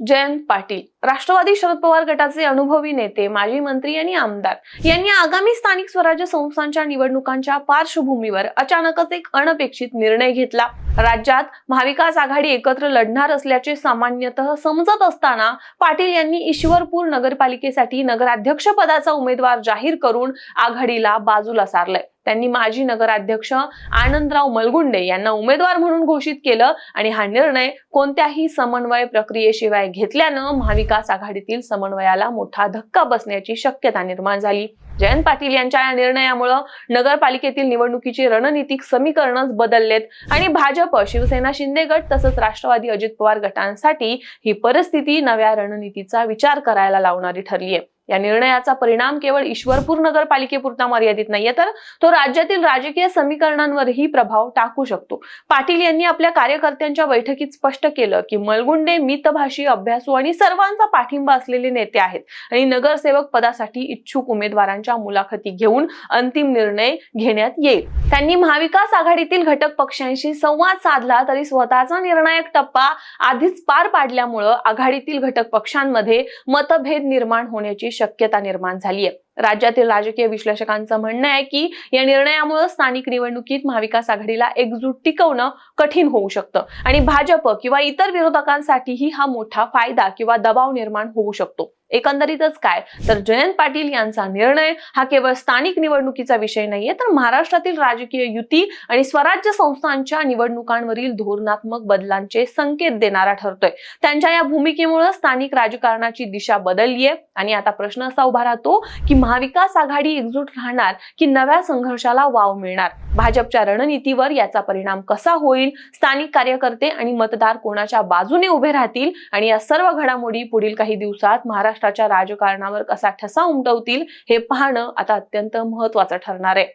जयंत पाटील. राष्ट्रवादी शरद पवार गटाचे अनुभवी नेते माजी मंत्री आणि आमदार यांनी आगामी स्थानिक स्वराज्य संस्थांच्या निवडणुकांच्या पार्श्वभूमीवर अचानकच एक अनपेक्षित निर्णय घेतला. राज्यात महाविकास आघाडी एकत्र लढणार असल्याचे सामान्यतः समजत असताना पाटील यांनी ईश्वरपूर नगरपालिकेसाठी नगराध्यक्ष पदाचा उमेदवार जाहीर करून आघाडीला बाजूला सारलंय. त्यांनी माजी नगराध्यक्ष आनंदराव मलगुंडे यांना उमेदवार म्हणून घोषित केलं आणि हा निर्णय कोणत्याही समन्वय प्रक्रियेशिवाय घेतल्यानं महाविकास आघाडीतील समन्वयाला मोठा धक्का बसण्याची शक्यता निर्माण झाली. जयंत पाटील यांच्या या निर्णयामुळं नगरपालिकेतील निवडणुकीची रणनीतिक समीकरणच बदललेत आणि भाजप शिवसेना शिंदे गट तसंच राष्ट्रवादी अजित पवार गटांसाठी ही परिस्थिती नव्या रणनीतीचा विचार करायला लावणारी ठरली आहे या निर्णयाचा परिणाम केवळ ईश्वरपूर नगरपालिकेपुरता मर्यादित नाहीये तर तो राज्यातील राजकीय समीकरणांवरही प्रभाव टाकू शकतो. पाटील यांनी आपल्या कार्यकर्त्यांच्या बैठकीत स्पष्ट केलं की मलगुंडे मितभाषी अभ्यासू आणि सर्वांचा पाठिंबा असलेले नेते आहेत आणि नगरसेवक पदासाठी इच्छुक उमेदवारांच्या मुलाखती घेऊन अंतिम निर्णय घेण्यात येईल. त्यांनी महाविकास आघाडीतील घटक पक्षांशी संवाद साधला तरी स्वतःचा निर्णायक टप्पा आधीच पार पाडल्यामुळं आघाडीतील घटक पक्षांमध्ये मतभेद निर्माण होण्याची शक्यता निर्माण झाली आहे राज्यातील राजकीय विश्लेषकांचं म्हणणं आहे की या निर्णयामुळे स्थानिक निवडणुकीत महाविकास आघाडीला एकजूट टिकवणं कठीण होऊ शकतं. आणि भाजप किंवा इतर विरोधकांसाठीही हा मोठा फायदा किंवा दबाव निर्माण होऊ शकतो. एकंदरीतच काय? तर जयंत पाटील यांचा निर्णय हा केवळ स्थानिक निवडणुकीचा विषय नाहीये तर महाराष्ट्रातील राजकीय युती आणि स्वराज्य संस्थांच्या निवडणुकांवरील धोरणात्मक बदलांचे संकेत देणारा ठरतोय. त्यांच्या या भूमिकेमुळे स्थानिक राजकारणाची दिशा बदललीये. आणि आता प्रश्न असा उभा राहतो की महाविकास आघाडी एकजूट राहणार की नव्या संघर्षाला वाव मिळणार? भाजपच्या रणनीतीवर याचा परिणाम कसा होईल? स्थानिक कार्यकर्ते आणि मतदार कोणाच्या बाजूने उभे राहतील? आणि या सर्व घडामोडी पुढील काही दिवसात महाराष्ट्राच्या राजकारणावर कसा ठसा उमटवतील? हे पाहणं आता अत्यंत महत्वाचं ठरणार आहे.